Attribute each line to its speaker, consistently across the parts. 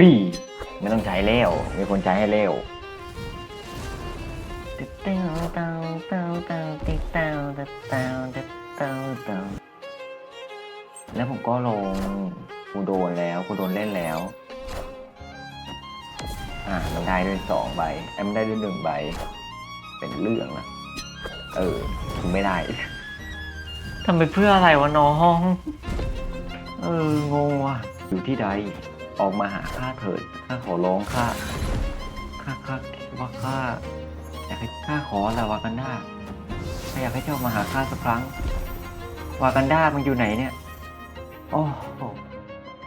Speaker 1: ฮ้ยไม่ต้องใช้แล้วมีคนใช้ให้แล้วแล้วผมก็ลงกูโดนแล้วกูโดนเล่นแล้ว อ่ามันได้ด้วยสองใบไอ้มันได้ด้วยหนึ่งใบ เป็นเรื่องนะเออกูไม่ได้ทำไปเพื่ออะไรวะน้อง เอองงว่ะอยู่ที่ใด ออกมาหาข้าเถิดข้าขอร้องข้าข้าข้าคิดว่าข้าอยากให้ข้าขออะไรวากันดาข้าอยากให้เจ้ามาหาข้าสักครั้ง วากันดามันอยู่ไหนเนี่ย โอ้โห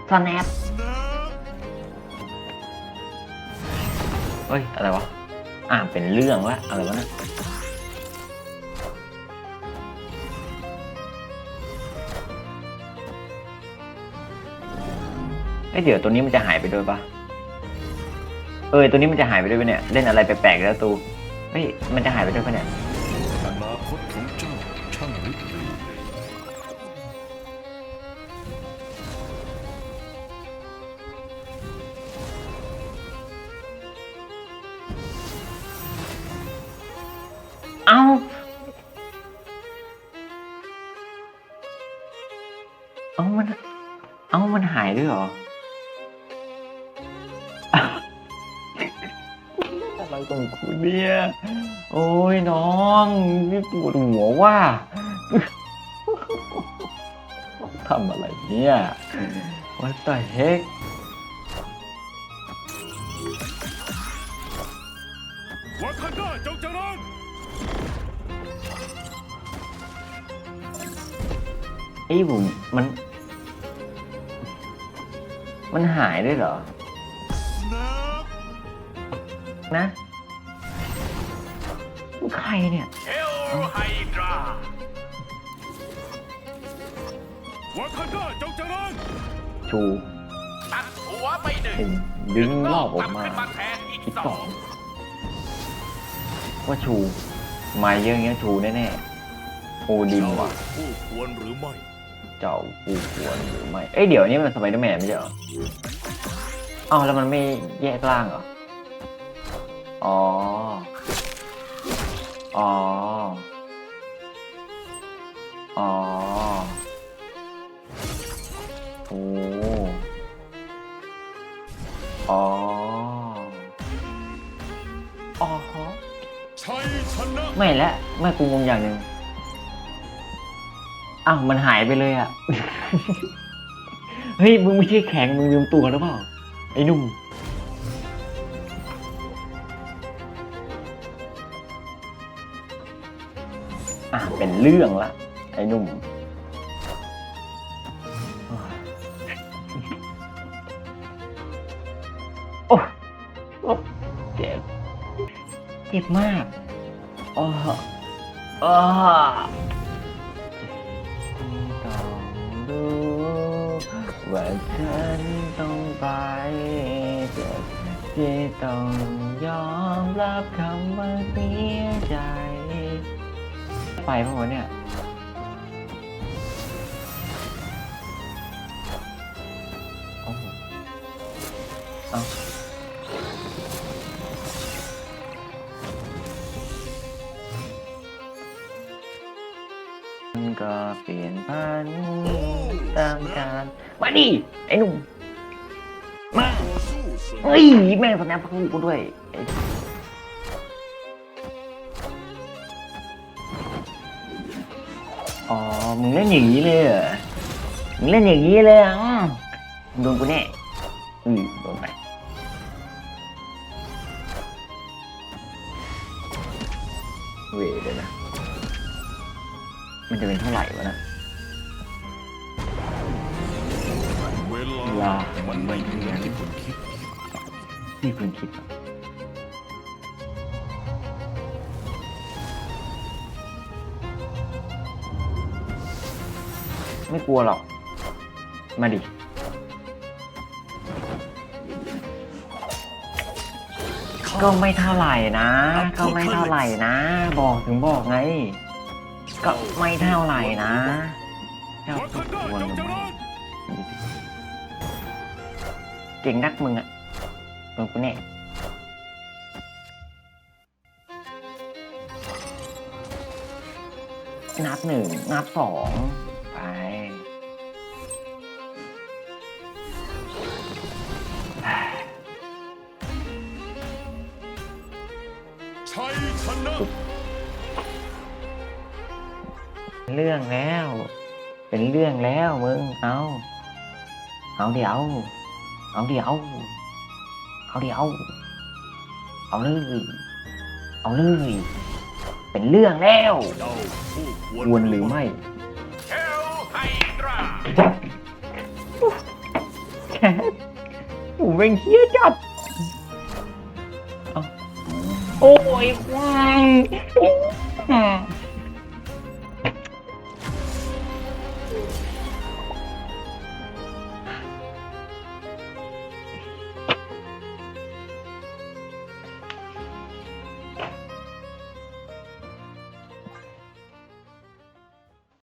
Speaker 1: สแนปเฮ้ย อะไรวะ อ่านเป็นเรื่องละอะไรวะเนะ เอ้ยเดี๋ยวตัวนี้มันจะหายไปด้วยปะเออตัวนี้มันจะหายไปด้วยปะเนี่ย เล่นอะไรแปลกๆแล้วตูเฮ้ยมันจะหายไปด้วยปะเนี่ย
Speaker 2: อนาคตของเจ้าช่างริบหรี่
Speaker 1: เอ้าเอามัน เอามันหายด้วยเหรอ ของคุณเนี่ย โอ้ยน้องนี่ปวดหัวว่าทำอะไรเนี่ย What the heck
Speaker 2: วาคันดาจงเจริญ
Speaker 1: ไอ้ยผมมัน มันหายด้วยเหรอ นะ ใครเนี่ย
Speaker 2: เฮลไฮดราวาคันดาจงเจริญ
Speaker 1: ชู
Speaker 2: ตัดหัวไปหนึ่ง
Speaker 1: หนึ่งดึงรอบออกมา
Speaker 2: ขึ้นมาแทนอีก
Speaker 1: อีก
Speaker 2: ส
Speaker 1: ส
Speaker 2: อ
Speaker 1: องงว่าชูมาเยอะอย่างเงี้ยชูแน่ๆโอดินว่ะ
Speaker 2: ผู้ควรหรือไม่
Speaker 1: เจ้าผู้ควรหรือไม่เอ้ยเดี๋ยวนี้มันสไปเดอร์แมนไม่ใช่เหรอเอ้าแล้วมันไม่แยกล่างเหรออ๋อ อ๋อ อ๋อ โอ้ อ๋อ อ๋อฮะ
Speaker 2: ชัยชนะ
Speaker 1: ไม่และไม่กูงงอย่างหนึ่งอ้าว มันหายไปเลยอะเฮ้ย มึงไม่ใช่แข็ง มึงลืมตัวหรือเปล่า ไอ้หนุ่ม อะเป็นเรื่องละไอ้หนุ่ม โอ้โอ้เจ็บ เจ็บมากอ๋ออ๋อต้องรู้ว่าฉันต้องไปเจ็บที่ต้องยอมรับคำว่าเสียใจ ไปเพราะวะเนี่ยโอ้โหเอ้ามันก็เปลี่ยนพันตามกาลมาดิไอ้หนุ่มมา
Speaker 2: เสมอ
Speaker 1: เฮ้ยแม่งสแนปพังกูด้วย อ้อ๋อ มึงเล่นอย่างนี้เลยเหรอมึงเล่นอย่างนี้เลยเหรอะมึงโดนกูแน่อือโดนไปเวเดี๋ยวนะ มันจะเป็นเท่าไหร่วะนะ
Speaker 2: เว
Speaker 1: เว
Speaker 2: ลา
Speaker 1: ลา
Speaker 2: มันไม่เหมือนที่คุณคิด
Speaker 1: นี่คุณคิดอะ ไม่กลัวหรอก มาดิ ก็ไม่เท่าไหร่นะ ก็ไม่เท่าไหร่นะ บอกถึงบอกไง ก็ไม่เท่าไหร่นะ เจ้าวาทุ
Speaker 2: คั
Speaker 1: ก
Speaker 2: นด
Speaker 1: คน
Speaker 2: จงเจริญ
Speaker 1: เก่งนักมึงอะโดนกูแน่นับหนึ่งนับสอง เรื่องแล้ว เป็นเรื่องแล้วมึง เอา เอาเดี๋ยว เอาเดี๋ยว เอาเดี๋ยว เอาเลย เอาเลย เป็นเรื่องแล้ว
Speaker 2: ควร
Speaker 1: หรือไม่
Speaker 2: เทลไฮดรา
Speaker 1: แชทผมเป็นเฮี้ยจัดโอ้ยควาย